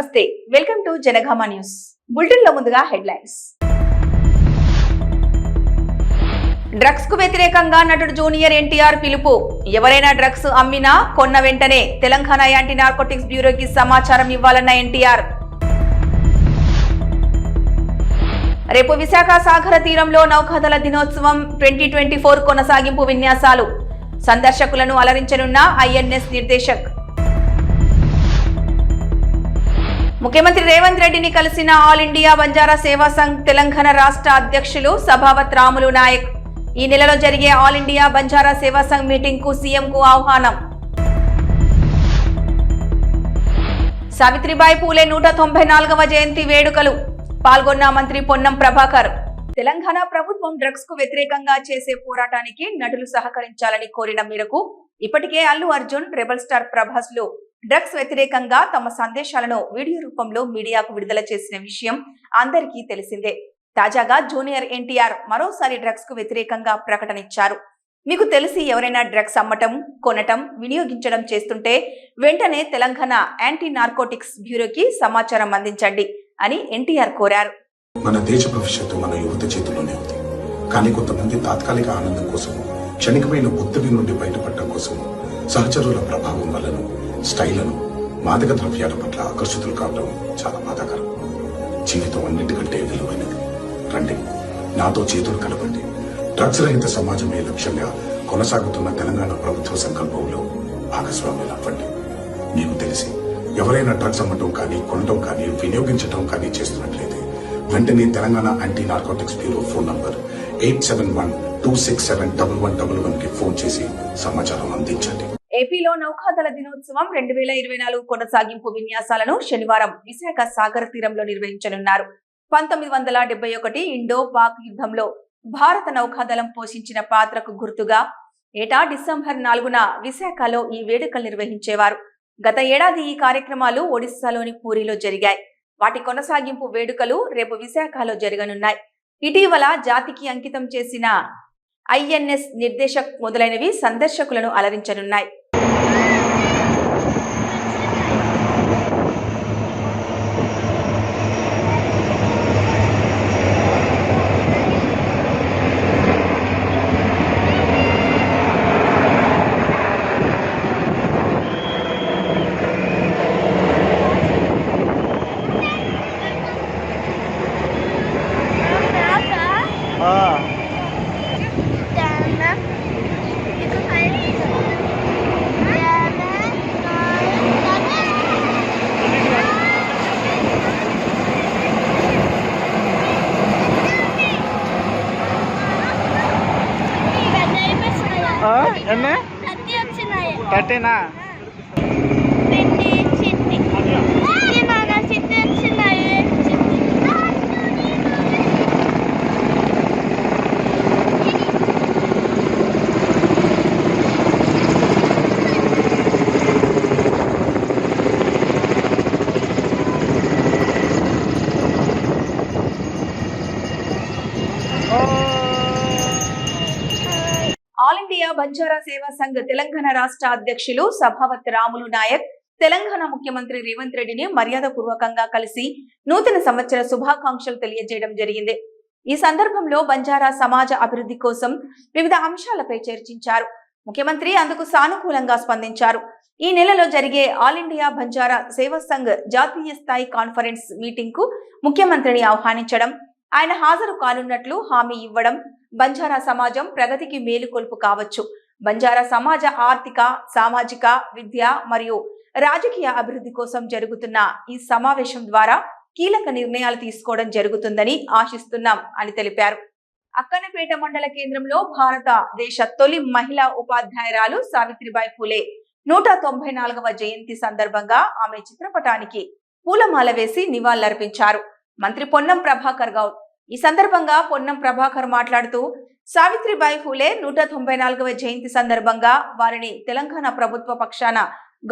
నమస్తే welcome to Jangaon news. బులెటిన్లో ముందుగా హెడ్లైన్స్. డ్రగ్స్కు వ్యతిరేకంగా నటుడు జూనియర్ ఎన్టీఆర్ పిలుపు. ఎవరైనా డ్రగ్స్ అమ్మినా కొన్న వెంటనే తెలంగాణ యాంటీ నార్కోటిక్స్ బ్యూరోకి సమాచారం ఇవ్వాలన్న ఎన్టీఆర్. రేపు విశాఖ సాగర తీరంలో నౌకాదళ దినోత్సవం ట్వంటీ ట్వంటీ ఫోర్ కొనసాగింపు విన్యాసాలు. సందర్శకులను అలరించనున్న ఐఎన్ఎస్ నిర్దేశక్. ముఖ్యమంత్రి రేవంత్ రెడ్డిని కలిసిన ఆల్ ఇండియా బంజారా సేవా సంఘ్ తెలంగాణ రాష్ట్ర అధ్యక్షులు సభావత్ రాములు నాయక్. ఈ నెలలో జరిగే ఆల్ ఇండియా బంజారా సేవా సంఘ్ మీటింగ్కు సీఎం కు ఆహ్వానం. సావిత్రిబాయి పూలే నూట తొంభై నాలుగవ జయంతి వేడుకలు. పాల్గొన్న మంత్రి పొన్నం ప్రభాకర్. తెలంగాణ ప్రభుత్వం డ్రగ్స్కు వ్యతిరేకంగా చేసే పోరాటానికి నటులు సహకరించాలని కోరిన మేరకు ఇప్పటికే అల్లు అర్జున్ రెబల్ స్టార్ ప్రభాస్లు డ్రగ్స్ వ్యతిరేకంగా తమ సందేశాలను వీడియో రూపంలో మీడియాకు విడుదల చేసిన విషయం అందరికీ తెలిసిందే. తాజాగా జూనియర్ ఎన్టీఆర్ మరోసారి డ్రగ్స్కు వ్యతిరేకంగా ప్రకటనిచ్చారు. మీకు తెలిసి ఎవరైనా డ్రగ్స్ అమ్మటం కొనటం వినియోగించడం చేస్తుంటే వెంటనే తెలంగాణ యాంటీ నార్కోటిక్స్ బ్యూరోకి సమాచారం అందించండి అని ఎన్టీఆర్ కోరారు. మన దేశ భవిష్యత్తు మన యువత చేతిలోనే ఉంది. కానీ కొంతమంది తాత్కాలిక ఆనందం కోసం క్షణికమైన ఒత్తిడి నుండి బయటపడటం కోసం సహచరుల ప్రభావం వలన స్టైలను మాదక ద్రవ్యాల పట్ల ఆకర్షితులు కావడం చాలా బాధాకరం. జీవితం అన్నిటికంటే విలువైనది. రండి నాతో చేతులు కలపండి. డ్రగ్స్ రహిత సమాజమే లక్ష్యంగా కొనసాగుతున్న తెలంగాణ ప్రభుత్వ సంకల్పంలో భాగస్వామ్యం అవ్వండి. మీకు తెలిసి ఎవరైనా డ్రగ్స్ అమ్మటం కానీ కొనడం కానీ వినియోగించడం కానీ చేస్తున్నట్లయితే వెంటనే Telangana anti narcotics bureau phone number eight seven one two six seven double one double వన్కి ఫోన్ చేసి సమాచారం అందించండి. ఏపీలో నౌకాదళ దినోత్సవం రెండు వేల ఇరవై నాలుగు కొనసాగింపు విన్యాసాలను శనివారం విశాఖ సాగర తీరంలో నిర్వహించనున్నారు. పంతొమ్మిది వందల డెబ్బై ఒకటి ఇండో పాక్ యుద్ధంలో భారత నౌకాదళం పోషించిన పాత్రకు గుర్తుగా ఏటా డిసెంబర్ నాలుగున విశాఖలో ఈ వేడుకలు నిర్వహించేవారు. గత ఏడాది ఈ కార్యక్రమాలు ఒడిశాలోని పూరిలో జరిగాయి. వాటి కొనసాగింపు వేడుకలు రేపు విశాఖలో జరగనున్నాయి. ఇటీవల జాతికి అంకితం చేసిన ఐఎన్ఎస్ నిర్దేశక్ మొదలైనవి సందర్శకులను అలరించనున్నాయి Dana. Itu saya. Dana. ఆ, ఎన్ని Tadi వచ్చినాయి థర్టీనా పిండి చిట్టి చిట్టి నాన్న చిట్టి వచ్చినాయి ఆల్ ఇండియా బంజారా సేవా సంఘ్ తెలంగాణ రాష్ట్ర అధ్యక్షులు సభావత్ రాములు నాయక్ తెలంగాణ ముఖ్యమంత్రి రేవంత్ రెడ్డిని మర్యాద పూర్వకంగా కలిసి నూతన సంవత్సర శుభాకాంక్షలు తెలియజేయడం జరిగింది. ఈ సందర్భంలో బంజారా సమాజ అభివృద్ధి కోసం వివిధ అంశాలపై చర్చించారు. ముఖ్యమంత్రి అందుకు సానుకూలంగా స్పందించారు. ఈ నెలలో జరిగే ఆల్ ఇండియా బంజారా సేవా సంఘ్ జాతీయ స్థాయి కాన్ఫరెన్స్ మీటింగ్కు ముఖ్యమంత్రిని ఆహ్వానించడం ఆయన హాజరు కానున్నట్లు హామీ ఇవ్వడం బంజారా సమాజం ప్రగతికి మేలుకొల్పు కావచ్చు. బంజారా సమాజ ఆర్థిక సామాజిక విద్య మరియు రాజకీయ అభివృద్ధి కోసం జరుగుతున్న ఈ సమావేశం ద్వారా కీలక నిర్ణయాలు తీసుకోవడం జరుగుతుందని ఆశిస్తున్నాం అని తెలిపారు. అక్కనపేట మండల కేంద్రంలో భారత దేశ తొలి మహిళా ఉపాధ్యాయురాలు సావిత్రిబాయి ఫూలే నూట తొంభై నాలుగవ జయంతి సందర్భంగా ఆమె చిత్రపటానికి పూలమాల వేసి నివాళులర్పించారు. మంత్రి పొన్నం ప్రభాకర్ గౌడ్ ఈ సందర్భంగా పొన్నం ప్రభాకర్ మాట్లాడుతూ సావిత్రిబాయి ఫూలే నూట తొంభై నాలుగవ జయంతి సందర్భంగా వారిని తెలంగాణ ప్రభుత్వ పక్షాన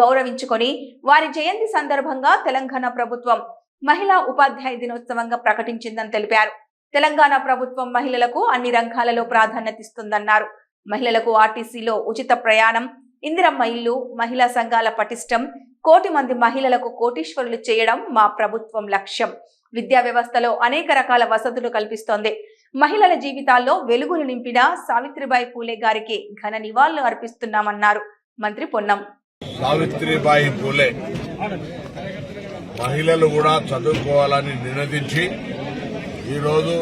గౌరవించుకొని వారి జయంతి సందర్భంగా తెలంగాణ ప్రభుత్వం మహిళా ఉపాధ్యాయ దినోత్సవంగా ప్రకటించిందని తెలిపారు. తెలంగాణ ప్రభుత్వం మహిళలకు అన్ని రంగాలలో ప్రాధాన్యత ఇస్తుందన్నారు మహిళలకు ఆర్టీసీలో ఉచిత ప్రయాణం ఇందిరమ్మ ఇల్లు మహిళా సంఘాల పటిష్టం కోటి మంది మహిళలకు కోటీశ్వరులు చేయడం మా ప్రభుత్వం లక్ష్యం. విద్యా వ్యవస్థలో అనేక రకాల వసతులు కల్పిస్తోంది. మహిళల జీవితాల్లో వెలుగులు నింపిన సావిత్రిబాయి పూలే గారికి ఘన నివాళులు అర్పిస్తున్నామన్నారు. మంత్రి పొన్నం. సావిత్రిబాయి పూలే మహిళలు కూడా చదువుకోవాలని నినదించి ఈరోజు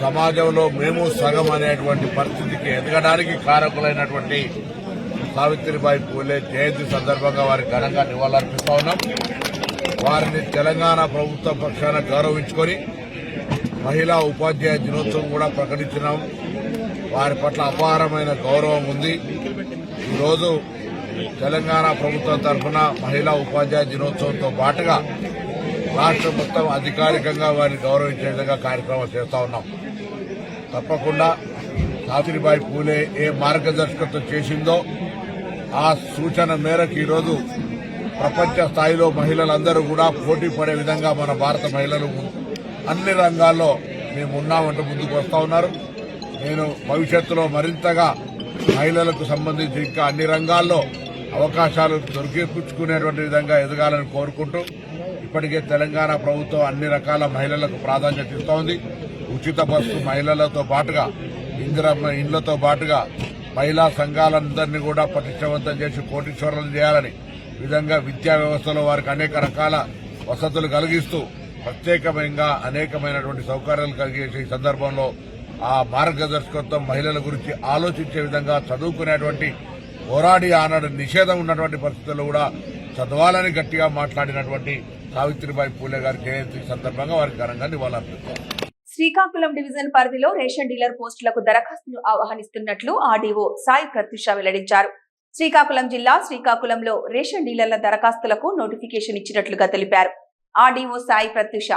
సమాజంలో మేము సగం అనేటువంటి పరిస్థితికి ఎదగడానికి కారకులైనటువంటి సావిత్రిబాయి పూలే జయంతి సందర్భంగా వారికి ఘనంగా నివాళులర్పిస్తా ఉన్నాం. వారిని తెలంగాణ ప్రభుత్వ పక్షాన గౌరవించుకొని మహిళా ఉపాధ్యాయ దినోత్సవం కూడా ప్రకటించినాం వారి పట్ల అపారమైన గౌరవం ఉంది. ఈరోజు తెలంగాణ ప్రభుత్వం తరఫున మహిళా ఉపాధ్యాయ దినోత్సవంతో పాటుగా రాష్ట్రం మొత్తం అధికారికంగా వారిని గౌరవించే విధంగా కార్యక్రమాలు చేస్తా ఉన్నాం. తప్పకుండా సావిత్రిబాయి పూలే ఏ మార్గదర్శకత్వం చేసిందో ఆ సూచన మేరకు ఈరోజు ప్రపంచ స్థాయిలో మహిళలందరూ కూడా పోటీ పడే విధంగా మన భారత మహిళలు అన్ని రంగాల్లో మేము ఉన్నామంటూ ముందుకు వస్తూ ఉన్నారు. నేను భవిష్యత్తులో మరింతగా మహిళలకు సంబంధించి ఇంకా అన్ని రంగాల్లో అవకాశాలు దొరికిపుచ్చుకునేటువంటి విధంగా ఎదగాలని కోరుకుంటూ ఇప్పటికే తెలంగాణ ప్రభుత్వం అన్ని రకాల మహిళలకు ప్రాధాన్యత ఇస్తోంది ఉచిత బస్సు మహిళలతో పాటుగా ఇందిరమ్మ ఇండ్లతో పాటుగా మహిళా సంఘాలందరినీ కూడా పటిష్టవంతం చేసి కోటీశ్వరులను చేయాలని విధంగా విద్యా వ్యవస్థలో వారికి అనేక రకాల వసతులు కలిగిస్తూ ప్రత్యేకమైన అనేకమైనటువంటి సౌకర్యాలు కలిగేసే ఈ సందర్భంలో ఆ మార్గదర్శకత్వం మహిళల గురించి ఆలోచించే విధంగా చదువుకునేటువంటి పోరాడి ఆనాడు నిషేధం ఉన్నటువంటి పరిస్థితుల్లో కూడా చదవాలని గట్టిగా మాట్లాడినటువంటి సావిత్రిబాయి పూలే గారి జయంతి సందర్భంగా వారికి ఘనంగా నివాళులర్పిస్తారు శ్రీకాకుళం డివిజన్ పరిధిలో రేషన్ డీలర్ పోస్టులకు దరఖాస్తులు ఆహ్వానిస్తున్నట్లు ఆర్డీఓ సాయి ప్రత్యూష వెల్లడించారు. శ్రీకాకుళం జిల్లా శ్రీకాకుళంలో రేషన్ డీలర్ల దరఖాస్తులకు నోటిఫికేషన్ ఇచ్చినట్లుగా తెలిపారు. ఆర్డీఓ సాయి ప్రత్యుష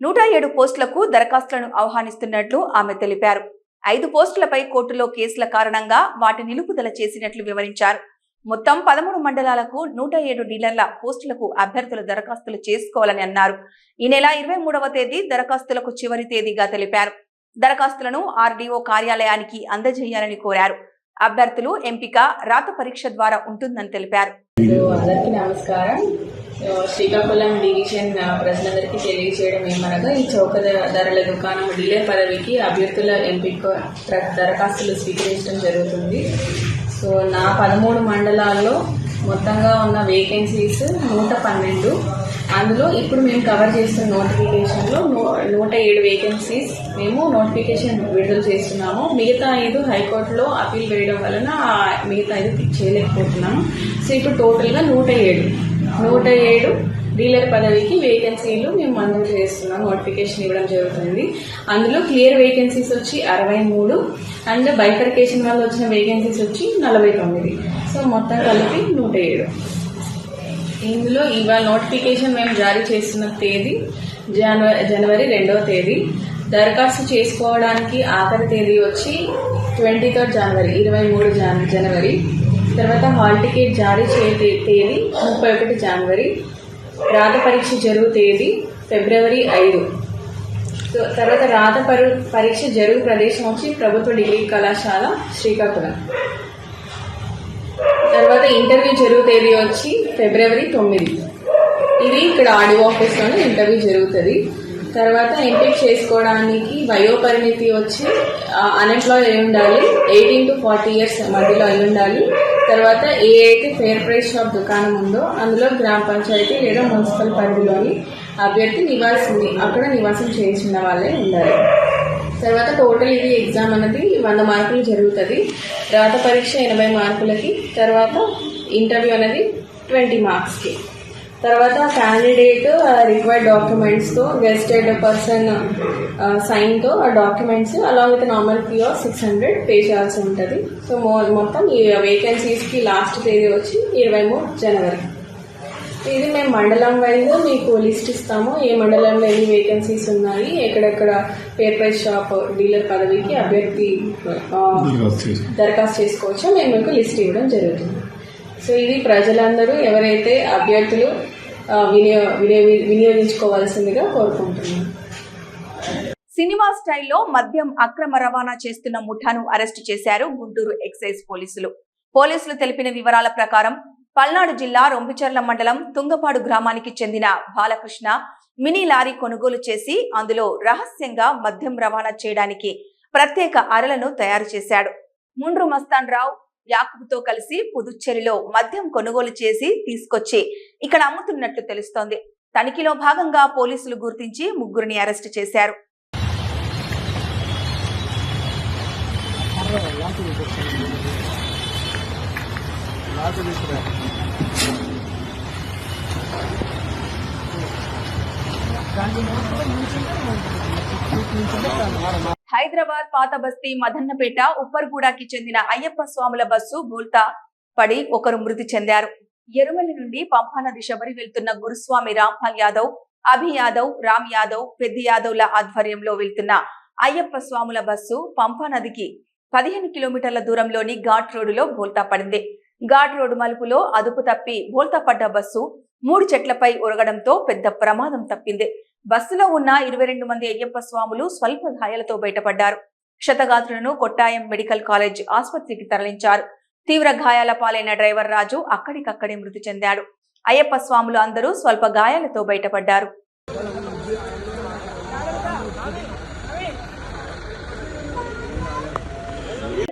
నూట ఏడు పోస్టులకు దరఖాస్తులను ఆహ్వానిస్తున్నట్లు ఆమె తెలిపారు. ఐదు పోస్టులపై కోర్టులో కేసుల కారణంగా వాటి నిలుపుదల చేసినట్లు వివరించారు. మొత్తం పదమూడు మండలాలకు నూట ఏడు డీలర్ల పోస్టులకు అభ్యర్థులు దరఖాస్తులు చేసుకోవాలని అన్నారు. ఈ నెల ఇరవై మూడవ తేదీ దరఖాస్తులకు చివరి తేదీగా తెలిపారు. దరఖాస్తులను ఆర్డీఓ కార్యాలయానికి అందజేయాలని కోరారు. అభ్యర్థులు ఎంపిక రాత పరీక్ష ద్వారా ఉంటుందని తెలిపారు. అందరికీ నమస్కారం. శ్రీకాకుళం డివిజన్ ప్రజలందరికీ తెలియజేయడం ఏమనగా ఈ చౌక ధరల దుకాణం డీలర్ పదవికి అభ్యర్థుల ఎంపిక దరఖాస్తులు స్వీకరించడం జరుగుతుంది. సో నా పదమూడు మండలాల్లో మొత్తంగా ఉన్న వేకెన్సీస్ నూట పన్నెండు. అందులో ఇప్పుడు మేము కవర్ చేస్తున్న నోటిఫికేషన్లో నూట ఏడు వేకెన్సీస్ మేము నోటిఫికేషన్ విడుదల చేస్తున్నాము. మిగతా ఐదు హైకోర్టులో అప్పీల్ వేయడం వలన మిగతా ఐదు చేయలేకపోతున్నాము. సో ఇప్పుడు టోటల్గా నూట ఏడు. నూట ఏడు డీలర్ పదవికి వేకెన్సీలు మేము మంజూరు చేస్తున్నాం. నోటిఫికేషన్ ఇవ్వడం జరుగుతుంది. అందులో క్లియర్ వేకెన్సీస్ వచ్చి అరవై మూడు అండ్ బైఫర్కేషన్ వల్ల వచ్చిన వేకెన్సీస్ వచ్చి నలభై తొమ్మిది. సో మొత్తం కలిపి నూట ఏడు. ఇందులో ఇవాళ నోటిఫికేషన్ మేము జారీ చేస్తున్న తేదీ జనవరి జనవరి రెండవ తేదీ. దరఖాస్తు చేసుకోవడానికి ఆఖరి తేదీ వచ్చి ట్వంటీ థర్డ్ జనవరి ఇరవై మూడు జన జనవరి. తర్వాత హాల్ టికెట్ జారీ చే తేదీ ముప్పై ఒకటి జనవరి రాత పరీక్ష జరుగు తేదీ ఫిబ్రవరి ఐదు. సో తర్వాత రాత పరు పరీక్ష జరుగు ప్రదేశం వచ్చి ప్రభుత్వ డిగ్రీ కళాశాల శ్రీకాకుళం. తర్వాత ఇంటర్వ్యూ జరుగు తేదీ వచ్చి ఫిబ్రవరి తొమ్మిది. ఇది ఇక్కడ ఆడియో ఆఫీస్లోనే ఇంటర్వ్యూ జరుగుతుంది. తర్వాత ఎంపిక చేసుకోవడానికి వయోపరిమితి వచ్చి అన్ఎంప్లాయ్ అయి ఉండాలి. ఎయిటీన్ టు ఫార్టీ ఇయర్స్ మధ్యలో అయి ఉండాలి. తర్వాత ఏ అయితే ఫెయిర్ ప్రైస్ షాప్ దుకాణం ఉందో అందులో గ్రామ పంచాయతీ లేదా మున్సిపల్ పరిధిలోని అభ్యర్థి నివాసం అక్కడ నివాసం చేసిన వాళ్ళే ఉండాలి తర్వాత టోటల్ ఇది ఎగ్జామ్ అనేది వంద మార్కులు జరుగుతుంది. రాత పరీక్ష ఎనభై మార్కులకి తర్వాత ఇంటర్వ్యూ అనేది ట్వంటీ మార్క్స్కి తర్వాత క్యాండిడేట్ రిక్వైర్డ్ డాక్యుమెంట్స్తో గెస్టెడ్ పర్సన్ సైన్తో ఆ documents along with normal fee of six hundred pay చేయాల్సి ఉంటుంది. సో మొత్తం ఈ వేకెన్సీస్కి లాస్ట్ తేదీ వచ్చి ఇరవై మూడు జనవరి. ఇది మేము మండలం వైజ్ మీకు లిస్ట్ ఇస్తాము. ఏ మండలంలో ఎన్ని వేకెన్సీస్ ఉన్నాయి ఎక్కడెక్కడ పేర్ ప్రైస్ షాప్ డీలర్ పదవికి అభ్యర్థి ఆ, దరఖాస్తు చేసుకోవచ్చో మేము మీకు లిస్ట్ ఇవ్వడం జరుగుతుంది. సో ఇది ప్రజలందరూ ఎవరైతే అభ్యర్థులు వినియో- వినియోగించుకోవాల్సిందిగా కోరుకుంటున్నాను. సినిమా స్టైల్లో మద్యం అక్రమ రవాణా చేస్తున్న ముఠాను అరెస్టు చేశారు గుంటూరు ఎక్సైజ్ పోలీసులు. పోలీసులు తెలిపిన వివరాల ప్రకారం పల్నాడు జిల్లా రొంపిచర్ల మండలం తుంగపాడు గ్రామానికి చెందిన బాలకృష్ణ మినీ లారీ కొనుగోలు చేసి అందులో రహస్యంగా మద్యం రవాణా చేయడానికి ప్రత్యేక అరలను తయారు చేశాడు. ముండ్రు మస్తాన్ రావు యాకుబుతో కలిసి పుదుచ్చేరిలో మద్యం కొనుగోలు చేసి తీసుకొచ్చి ఇక్కడ అమ్ముతున్నట్లు తెలుస్తోంది. తనిఖీలో భాగంగా పోలీసులు గుర్తించి ముగ్గురిని అరెస్టు చేశారు. హైదరాబాద్ పాత బస్తీ మదన్నపేట ఉప్పర్గూడకి చెందిన అయ్యప్ప స్వాముల బస్సు బోల్తా పడి ఒకరు మృతి చెందారు. ఎరుమలి నుండి పంపానది శబరి వెళ్తున్న గురుస్వామి రాంపాల్ యాదవ్ అభి యాదవ్ రామ్ యాదవ్ పెద్ద యాదవ్ల ఆధ్వర్యంలో వెళ్తున్న అయ్యప్ప స్వాముల బస్సు పంపానదికి పదిహేను కిలోమీటర్ల దూరంలోని ఘాట్ రోడ్డులో బోల్తా పడింది. ఘాట్ రోడ్డు మలుపులో అదుపు తప్పి బోల్తా పడ్డ బస్సు మూడు చెట్లపై ఉరగడంతో పెద్ద ప్రమాదం తప్పింది. బస్సులో ఉన్న ఇరవై రెండు మంది అయ్యప్ప స్వాములు స్వల్ప గాయాలతో బయటపడ్డారు. క్షతగాత్రులను కొట్టాయం మెడికల్ కాలేజ్ ఆసుపత్రికి తరలించారు. తీవ్ర గాయాల పాలైన డ్రైవర్ రాజు అక్కడికక్కడే మృతి చెందాడు. అయ్యప్ప స్వాములు అందరూ స్వల్ప గాయాలతో బయటపడ్డారు.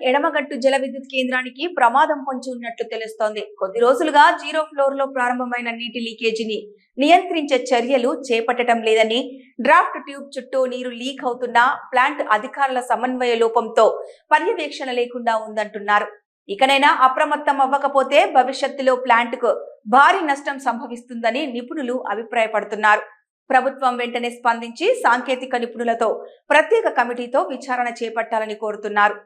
ఎడమగట్టు జల విద్యుత్ కేంద్రానికి ప్రమాదం పొంచి ఉన్నట్లు తెలుస్తోంది. కొద్ది రోజులుగా జీరో ఫ్లోర్లో ప్రారంభమైన నీటి లీకేజీని నియంత్రించే చర్యలు చేపట్టడం లేదని డ్రాఫ్ట్ ట్యూబ్ చుట్టూ నీరు లీక్ అవుతున్న ప్లాంట్ అధికారుల సమన్వయ లోపంతో పర్యవేక్షణ లేకుండా ఉందంటున్నారు. ఇకనైనా అప్రమత్తం అవ్వకపోతే భవిష్యత్తులో ప్లాంట్కు భారీ నష్టం సంభవిస్తుందని నిపుణులు అభిప్రాయపడుతున్నారు. ప్రభుత్వం వెంటనే స్పందించి సాంకేతిక నిపుణులతో ప్రత్యేక కమిటీతో విచారణ చేపట్టాలని కోరుతున్నారు.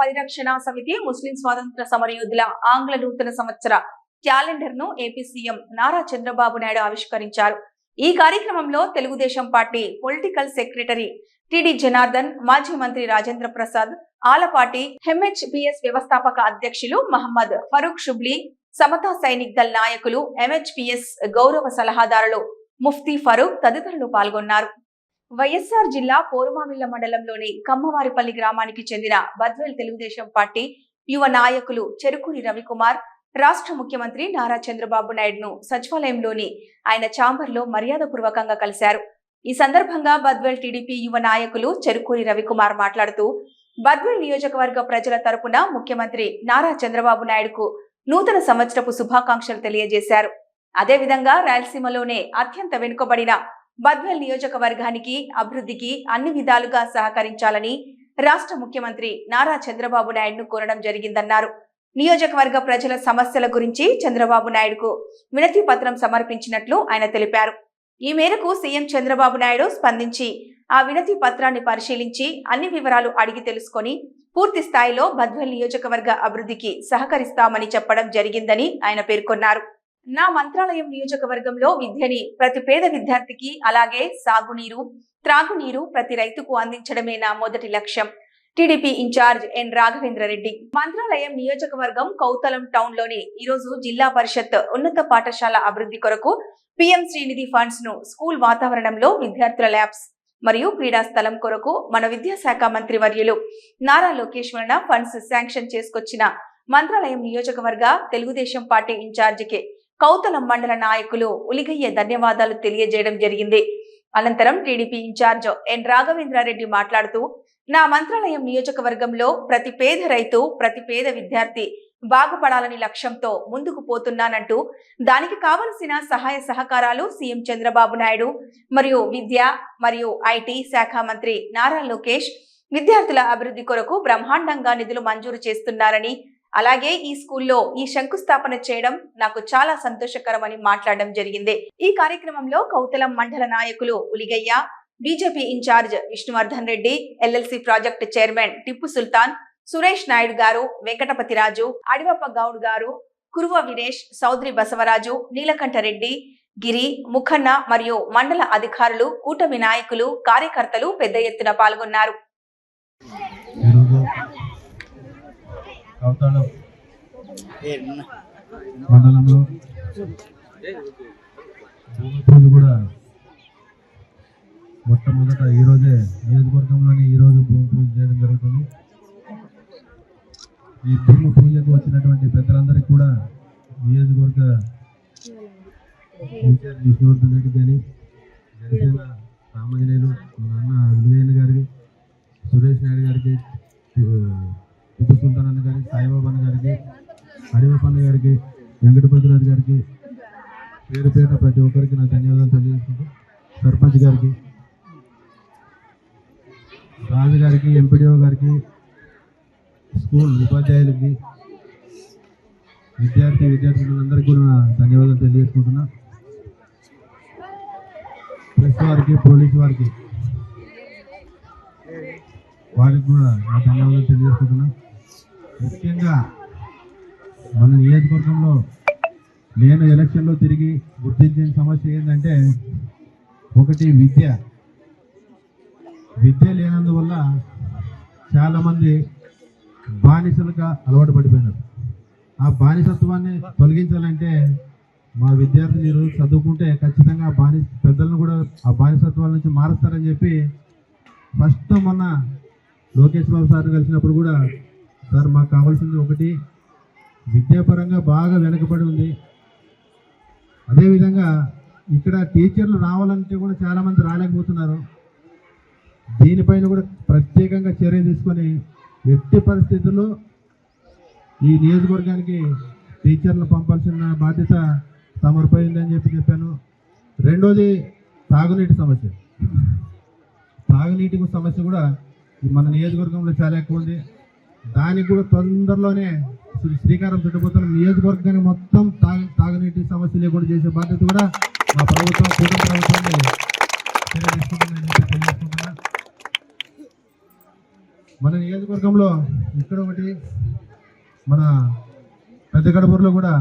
పరిరక్షణ సమితి ముస్లిం స్వాతంత్ర సమరయోధుల ఆంగ్ల నూతన సంవత్సర క్యాలెండర్ను ఏపీ సీఎం నారా చంద్రబాబు నాయుడు ఆవిష్కరించారు. ఈ కార్యక్రమంలో Telugu Desam party political secretary TD Janardhan మాజీ మంత్రి రాజేంద్ర ప్రసాద్ ఆలపాటి ఎంహెచ్పిఎస్ వ్యవస్థాపక అధ్యక్షులు మహమ్మద్ ఫరూక్ షుబ్లీ సమతా సైనిక్ దళ్ నాయకులు ఎంహెచ్పిఎస్ గౌరవ సలహాదారులు ముఫ్తీ ఫరూక్ తదితరులు పాల్గొన్నారు. వైఎస్ఆర్ జిల్లా పోరుమామిళ్ళ మండలంలోని కమ్మవారిపల్లి గ్రామానికి చెందిన బద్వేల్ తెలుగుదేశం పార్టీ యువ నాయకులు చెరుకూరి రవికుమార్ రాష్ట్ర ముఖ్యమంత్రి నారా చంద్రబాబు నాయుడును సచివాలయంలోని ఆయన ఛాంబర్లో మర్యాదపూర్వకంగా కలిశారు. ఈ సందర్భంగా బద్వేల్ టీడీపీ యువ నాయకులు చెరుకూరి రవికుమార్ మాట్లాడుతూ బద్వేల్ నియోజకవర్గ ప్రజల తరపున ముఖ్యమంత్రి నారా చంద్రబాబు నాయుడుకు నూతన సంవత్సరపు శుభాకాంక్షలు తెలియజేశారు. అదేవిధంగా రాయలసీమలోనే అత్యంత వెనుకబడిన బద్వెల్ నియోజకవర్గానికి అభివృద్ధికి అన్ని విధాలుగా సహకరించాలని రాష్ట్ర ముఖ్యమంత్రి నారా చంద్రబాబు నాయుడును కోరడం జరిగిందన్నారు. నియోజకవర్గ ప్రజల సమస్యల గురించి చంద్రబాబు నాయుడుకు వినతి పత్రం సమర్పించినట్లు ఆయన తెలిపారు. ఈ మేరకు సీఎం చంద్రబాబు నాయుడు స్పందించి ఆ వినతి పత్రాన్ని పరిశీలించి అన్ని వివరాలు అడిగి తెలుసుకొని పూర్తి స్థాయిలో బద్వల్ నియోజకవర్గ అభివృద్ధికి సహకరిస్తామని చెప్పడం జరిగిందని ఆయన పేర్కొన్నారు. నా మంత్రాలయం నియోజకవర్గంలో విద్యని ప్రతి పేద విద్యార్థికి అలాగే సాగునీరు త్రాగునీరు ప్రతి రైతుకు అందించడమే నా మొదటి లక్ష్యం. TDP incharge N Raghavendra Reddy. Mantralayam నియోజకవర్గం కౌతలం టౌన్లోని ఈరోజు జిల్లా పరిషత్ ఉన్నత పాఠశాల అభివృద్ధి కొరకు పిఎం శ్రీనిధి ఫండ్స్ను స్కూల్ వాతావరణంలో విద్యార్థుల ల్యాబ్స్ మరియు క్రీడా స్థలం కొరకు మన విద్యాశాఖ మంత్రి వర్యులు నారా లోకేష్ వలన ఫండ్స్ శాంక్షన్ చేసుకొచ్చిన మంత్రాలయం నియోజకవర్గ తెలుగుదేశం పార్టీ ఇన్ఛార్జికి కౌతలం మండల నాయకులు ఉలిగయ్య ధన్యవాదాలు తెలియజేయడం జరిగింది. అనంతరం టీడీపీ ఇన్ఛార్జ్ ఎన్ రాఘవేంద్రారెడ్డి మాట్లాడుతూ నా మంత్రాలయం నియోజకవర్గంలో ప్రతి పేద రైతు ప్రతి పేద విద్యార్థి బాగుపడాలని లక్ష్యంతో ముందుకు పోతున్నానంటూ దానికి కావలసిన సహాయ సహకారాలు సీఎం చంద్రబాబు నాయుడు మరియు విద్య మరియు ఐటీ శాఖ మంత్రి నారా లోకేష్ విద్యార్థుల అభివృద్ధి కొరకు బ్రహ్మాండంగా నిధులు మంజూరు చేస్తున్నారని అలాగే ఈ స్కూల్లో ఈ శంకుస్థాపన చేయడం నాకు చాలా సంతోషకరమని మాట్లాడడం జరిగింది. ఈ కార్యక్రమంలో కౌతలం మండల నాయకులు Uligayya BJP incharge Vishnuvardhan Reddy LLC project chairman Tippu Sultan Suresh Naidu garu Venkatapathi Raju Adivappa Goud గారు కురువ వీరేష్ సౌద్రి బసవరాజు నీలకంఠరెడ్డి గిరి ముఖన్న మరియు మండల అధికారులు కూటమి నాయకులు కార్యకర్తలు పెద్ద ఎత్తున పాల్గొన్నారు. కవతాళం మండలంలో భూమి పూజ కూడా మొట్టమొదట ఈరోజే నియోజకవర్గంలోనే ఈరోజు భూమి పూజ చేయడం జరుగుతుంది. ఈ భూమి పూజకు వచ్చినటువంటి పెద్దలందరికీ కూడా నియోజకవర్గ ఇన్ఛార్జ్ విష్ణువర్ధన్ రెడ్డి కానీ ఒక్కొక్కరికి నా ధన్యవాదాలు తెలియజేసుకుంటూ సర్పంచ్ గారికి రాజు గారికి ఎంపీడీఓ గారికి స్కూల్ ఉపాధ్యాయులకి విద్యార్థి విద్యార్థులందరికీ కూడా నా ధన్యవాదాలు తెలియజేసుకుంటున్నా. ప్రెస్ వారికి పోలీస్ వారికి వారికి కూడా నా ధన్యవాదాలు తెలియజేసుకుంటున్నా. ముఖ్యంగా మన నియోజకవర్గంలో నేను ఎలక్షన్లో తిరిగి గుర్తించిన సమస్య ఏంటంటే ఒకటి విద్య. విద్య లేనందువల్ల చాలామంది బానిసలుగా అలవాటు పడిపోయినారు. ఆ బానిసత్వాన్ని తొలగించాలంటే మా విద్యార్థులు ఈరోజు చదువుకుంటే ఖచ్చితంగా బానిస పెద్దలను కూడా ఆ బానిసత్వాల నుంచి మారుస్తారని చెప్పి ఫస్ట్ మొన్న లోకేష్ బాబు సార్ కలిసినప్పుడు కూడా సార్ మాకు కావాల్సింది ఒకటి విద్యాపరంగా బాగా వెనకబడి ఉంది అదేవిధంగా ఇక్కడ టీచర్లు రావాలంటే కూడా చాలామంది రాలేకపోతున్నారు. దీనిపైన కూడా ప్రత్యేకంగా చర్య తీసుకొని ఎట్టి పరిస్థితుల్లో ఈ నియోజకవర్గానికి టీచర్లు పంపాల్సిన బాధ్యత తమరిపై ఉందని చెప్పి చెప్పాను. రెండోది తాగునీటి సమస్య. తాగునీటి సమస్య కూడా మన నియోజకవర్గంలో చాలా ఎక్కువ ఉంది. దానికి కూడా తొందరలోనే శ్రీకారం చుట్టబోతున్న నియోజకవర్గానికి మొత్తం తాగు తాగునీటి సమస్య లేకుండా చేసే బాధ్యత కూడా మా ప్రభుత్వం కూటమి ప్రభుత్వాన్ని మన నియోజకవర్గంలో ఇక్కడ ఒకటి మన పెద్ద గడపూరులో కూడా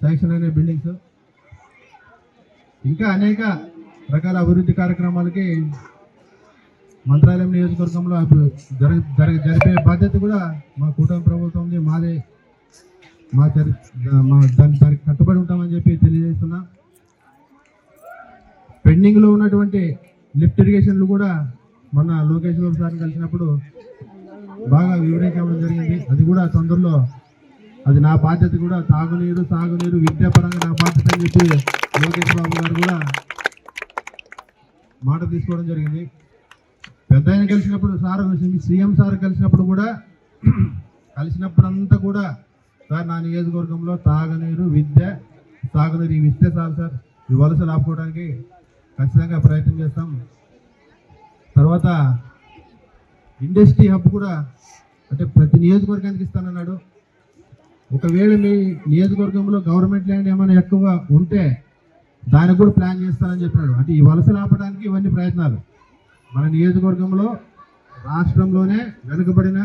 శాంక్షన్ అయిన బిల్డింగ్స్. ఇంకా అనేక రకాల అభివృద్ధి కార్యక్రమాలకి మంత్రాలయం నియోజకవర్గంలో అప్పుడు జరిపే బాధ్యత కూడా మా కూటమి ప్రభుత్వంది మాదే మా చరి మా దాని దానికి కట్టుబడి ఉంటామని చెప్పి తెలియజేస్తున్నా. పెండింగ్లో ఉన్నటువంటి లిఫ్ట్ ఇరిగేషన్లు కూడా మొన్న లోకేష్ బాబు సార్ని కలిసినప్పుడు బాగా వివరించడం జరిగింది. అది కూడా తొందరలో అది నా బాధ్యత కూడా తాగునీరు సాగునీరు విద్యాపరంగా నా బాధ్యత అని చెప్పి లోకేష్ బాబు గారు కూడా మాట తీసుకోవడం జరిగింది. పెద్ద ఆయన కలిసినప్పుడు సార్ సీఎం సార్ కలిసినప్పుడు కూడా కలిసినప్పుడంతా కూడా సార్ నా నియోజకవర్గంలో తాగునీరు విద్య సాగునీరు ఇవి ఇస్తే చాలు సార్. ఈ వలసలు ఆపుకోవడానికి ఖచ్చితంగా ప్రయత్నం చేస్తాం. తర్వాత ఇండస్ట్రీ హబ్ కూడా అంటే ప్రతి నియోజకవర్గానికి ఇస్తానన్నాడు. ఒకవేళ మీ నియోజకవర్గంలో గవర్నమెంట్ ల్యాండ్ ఏమైనా ఎక్కువ ఉంటే దానికి కూడా ప్లాన్ చేస్తానని చెప్పినాడు అంటే ఈ వలసలు ఆపడానికి ఇవన్నీ ప్రయత్నాలు. మన నియోజకవర్గంలో రాష్ట్రంలోనే వెనుకబడిన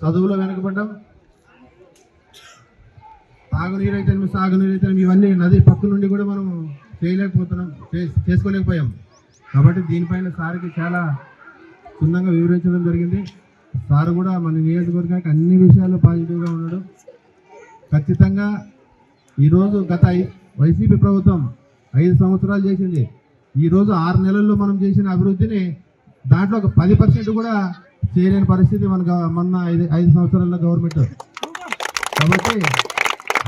చదువులో వెనుకబడ్డం తాగునీరు అయితే సాగునీరు అయితే ఇవన్నీ నది పక్క నుండి కూడా మనం చేయలేకపోతున్నాం చే- చేసుకోలేకపోయాం. కాబట్టి దీనిపైన సార్కి చాలా క్షుణ్ణంగా వివరించడం జరిగింది. సార్ కూడా మన నియోజకవర్గానికి అన్ని విషయాల్లో పాజిటివ్గా ఉన్నాడు. ఖచ్చితంగా ఈరోజు గత వైసీపీ ప్రభుత్వం ఐదు సంవత్సరాలు చేసింది. ఈరోజు ఆరు నెలల్లో మనం చేసిన అభివృద్ధిని దాంట్లో ఒక పది పర్సెంట్ కూడా చేయలేని పరిస్థితి మన మొన్న ఐదు ఐదు సంవత్సరాల్లో గవర్నమెంట్. కాబట్టి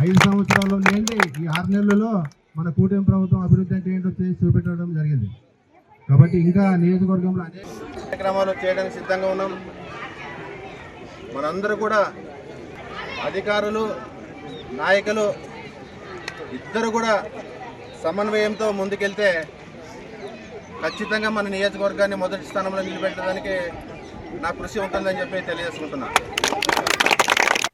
ఐదు సంవత్సరాల్లో లేని ఈ ఆరు నెలలలో మన కూటమి ప్రభుత్వం అభివృద్ధి అంటే ఏంటో చేసి చూపెట్టడం జరిగింది. కాబట్టి ఇంకా నియోజకవర్గంలో అనేక కార్యక్రమాలు చేయడానికి సిద్ధంగా ఉన్నాం. మనందరూ కూడా అధికారులు నాయకులు ఇద్దరు కూడా సమన్వయంతో ముందుకెళ్తే ఖచ్చితంగా మన నియోజకవర్గాన్ని మొదటి స్థానంలో నిలబెట్టడానికి నా కృషి ఉంటుందని చెప్పి తెలియజేసుకుంటున్నాను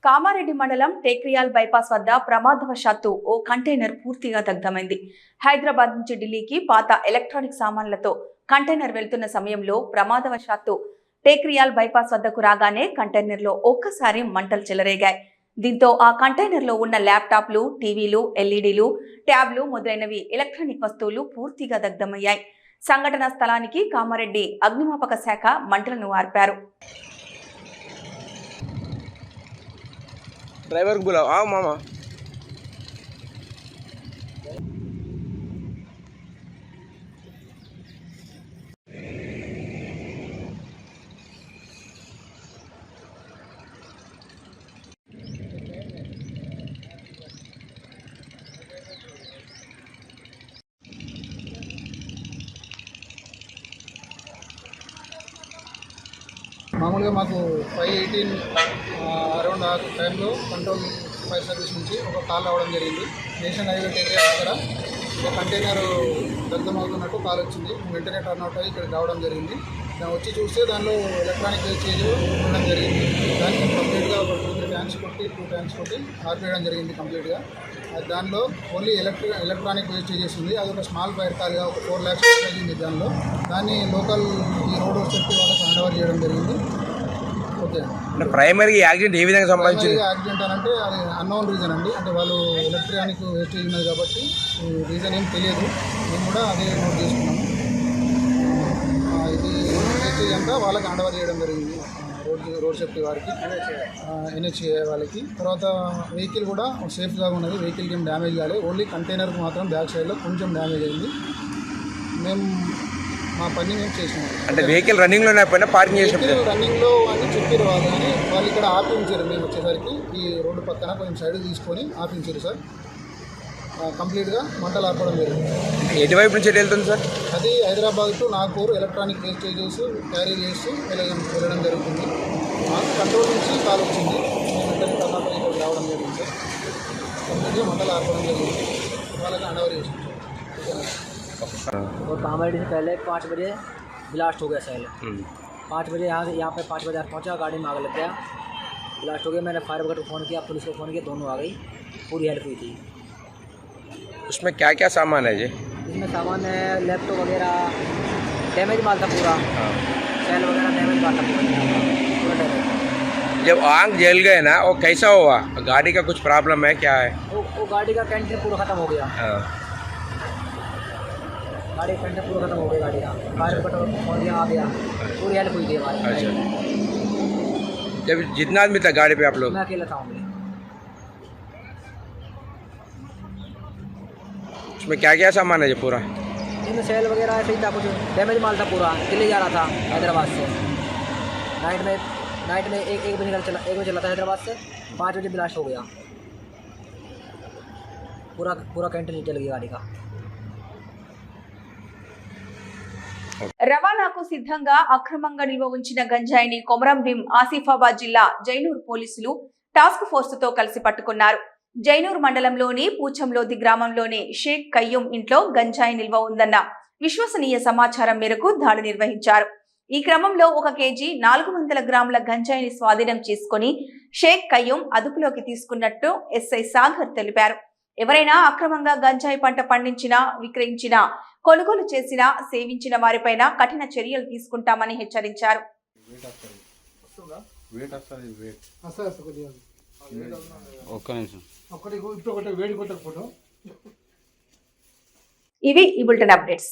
కామారెడ్డి మండలం టేక్రియాల్ బైపాస్ వద్ద ప్రమాదవశాత్తు ఓ కంటైనర్ పూర్తిగా దగ్ధమైంది. హైదరాబాద్ నుంచి ఢిల్లీకి పాత ఎలక్ట్రానిక్ సామాన్లతో కంటైనర్ వెళ్తున్న సమయంలో ప్రమాదవశాత్తు టేక్రియాల్ బైపాస్ వద్దకు రాగానే కంటైనర్లో ఒక్కసారి మంటలు చెలరేగాయి. దీంతో ఆ కంటైనర్లో ఉన్న ల్యాప్టాప్లు టీవీలు ఎల్ఈడీలు ట్యాబ్లు మొదలైనవి ఎలక్ట్రానిక్ వస్తువులు పూర్తిగా దగ్ధమయ్యాయి. సంఘటన స్థలానికి కామారెడ్డి అగ్నిమాపక శాఖ మంటలను ఆర్పారు. ड्राइवर को बुलाओ आओ मामा మామూలుగా మాకు ఫైవ్ ఎయిటీన్ అరౌండ్ ఆ టైంలో కంట్రోల్ ఫైర్ సర్వీస్ నుంచి ఒక కాల్ రావడం జరిగింది. నేషన్ హైవే ఏరియా దగ్గర ఒక కంటైనర్ దగ్ధమవుతున్నట్టు కాల్ వచ్చింది. వెంటనే టర్న్ అవుట్ అయ్యి ఇక్కడికి రావడం జరిగింది. దాన్ని వచ్చి చూస్తే దానిలో ఎలక్ట్రానిక్ చేంజ్ ఉండడం జరిగింది. దానికి కంప్లీట్గా ఒక టూ త్రీ ట్యాంక్స్ కొట్టి టూ ట్యాంక్స్ కొట్టి ఆర్పేయడం జరిగింది కంప్లీట్గా అది దానిలో ఓన్లీ ఎలక్ట్రి ఎలక్ట్రానిక్ వేస్టేజెస్ ఉంది. అది ఒక స్మాల్ ఫైర్ కాల్గా ఒక ఫోర్ ల్యాక్స్ అయింది దానిలో. దాన్ని లోకల్ ఈ రోడ్ సేఫ్టీ వాళ్ళకి హ్యాండ్ ఓవర్ చేయడం జరిగింది. ఓకే అంటే ప్రైమరీ యాక్సిడెంట్ ఏ విధంగా సంబంధించింది యాక్సిడెంట్ అని అంటే అది అన్నోన్ రీజన్ అండి. అంటే వాళ్ళు ఎలక్ట్రానిక్ వేస్టేజ్ ఉన్నది కాబట్టి రీజన్ ఏం తెలియదు. మేము కూడా అదే నోట్ చేసుకున్నాము ఇది వేస్టేజ్ అంతా వాళ్ళకి హ్యాండ్ చేయడం జరిగింది. రోడ్ రోడ్ సేఫ్టీ వారికి ఎన్హెచ్ఏ వాళ్ళకి. తర్వాత వెహికల్ కూడా సేఫ్గా ఉన్నది. వెహికల్కి ఏం డ్యామేజ్ కాలేదు. ఓన్లీ కంటైనర్కి మాత్రం బ్యాక్ సైడ్లో కొంచెం డ్యామేజ్ అయింది. మేము మా పని మేము చేసినాము అంటే వెహికల్ రన్నింగ్లోనే పోయినా పార్కింగ్ చేసినప్పుడు వెహికల్ రన్నింగ్లో అని చెప్పారు వాళ్ళు. కానీ వాళ్ళు ఇక్కడ ఆపి ఉంచారు మేము వచ్చేసరికి. ఈ రోడ్డు పక్కన కొంచెం సైడ్ తీసుకొని ఆపి ఉంచారు సార్ కంప్లీట్గా మంటలు ఆర్పడం జరిగింది. ఎటువైపు నుంచి ఎటు వెళ్తుంది సార్? అది Hyderabad to Nagpur electronic wastages carry చేస్తూ వెళ్ళడం వెళ్ళడం జరుగుతుంది. మాకు కంట్రోల్ నుంచి కాల్ వచ్చింది. మేము ఇక్కడికి రావడం జరిగింది సార్. మంటలు ఆర్పడం జరిగింది. వాళ్ళకి అండవర్ చేసి ఓకేనా और कामारेड्डी से पहले पाँच बजे ब्लास्ट हो गया सेल। हम्म। पाँच बजे यहाँ से यहाँ पे पाँच बजे पहुँचा गाड़ी में आग लग गया। ब्लास्ट हो गया मैंने फायर ब्रिगेड को फ़ोन किया पुलिस को फ़ोन किया दोनों आ गई। पूरी हेल्प हुई थी। उसमें क्या क्या सामान है जी? इसमें सामान है लैपटॉप वगैरह डैमेज माल था पूरा। सेल वगैरह डैमेज माल था पूरा। पूरा डैमेज जब आग जल गए ना वो कैसा हुआ? गाड़ी का कुछ प्रॉब्लम है क्या है? वो वो गाड़ी का कैंटीन पूरा ख़त्म हो गया। हाँ। गाड़ी कैंटीन पूरा ख़त्म हो गया गाड़ी का। फायर ब्रिगेड को फ़ोन किया आ गया। पूरी हेल्प हुई थी हमारी। अच्छा। जब जितना आदमी था गाड़ी पे आप लोग? मैं अकेला था हूँ। उसमें क्या क्या सामान है जी पूरा? सेल वगैरह ऐसे ही था कुछ डैमेज माल था पूरा। दिल्ली जा रहा था हैदराबाद से। नाइट में नाइट में एक एक बजे चला एक बजे चला था हैदराबाद से। पाँच बजे ब्लास्ट हो गया। पूरा पूरा कैंटीन जल गया गाड़ी का। రవాణాకు సిద్ధంగా అక్రమంగా నిల్వ ఉంచిన గంజాయిని కొమరం భీం ఆసిఫాబాద్ జిల్లా జైనూర్ పోలీసులు టాస్క్ ఫోర్స్తో కలిసి పట్టుకున్నారు. జైనూర్ మండలంలోని పూచంలోది గ్రామంలోని షేక్ కయ్యూం ఇంట్లో గంజాయి నిల్వ ఉందన్న విశ్వసనీయ సమాచారం మేరకు దాడి నిర్వహించారు. ఈ క్రమంలో ఒక కేజీ నాలుగు వందల గ్రాముల గంజాయిని స్వాధీనం చేసుకుని షేక్ కయ్యూం అదుపులోకి తీసుకున్నట్టు ఎస్ఐ సాగర్ తెలిపారు. ఎవరైనా అక్రమంగా గంజాయి పంట పండించినా విక్రయించినా కొనుగోలు చేసిన సేవించిన వారిపైన కఠిన చర్యలు తీసుకుంటామని హెచ్చరించారు. ఇవి ఈ బులెటిన్ అప్డేట్స్.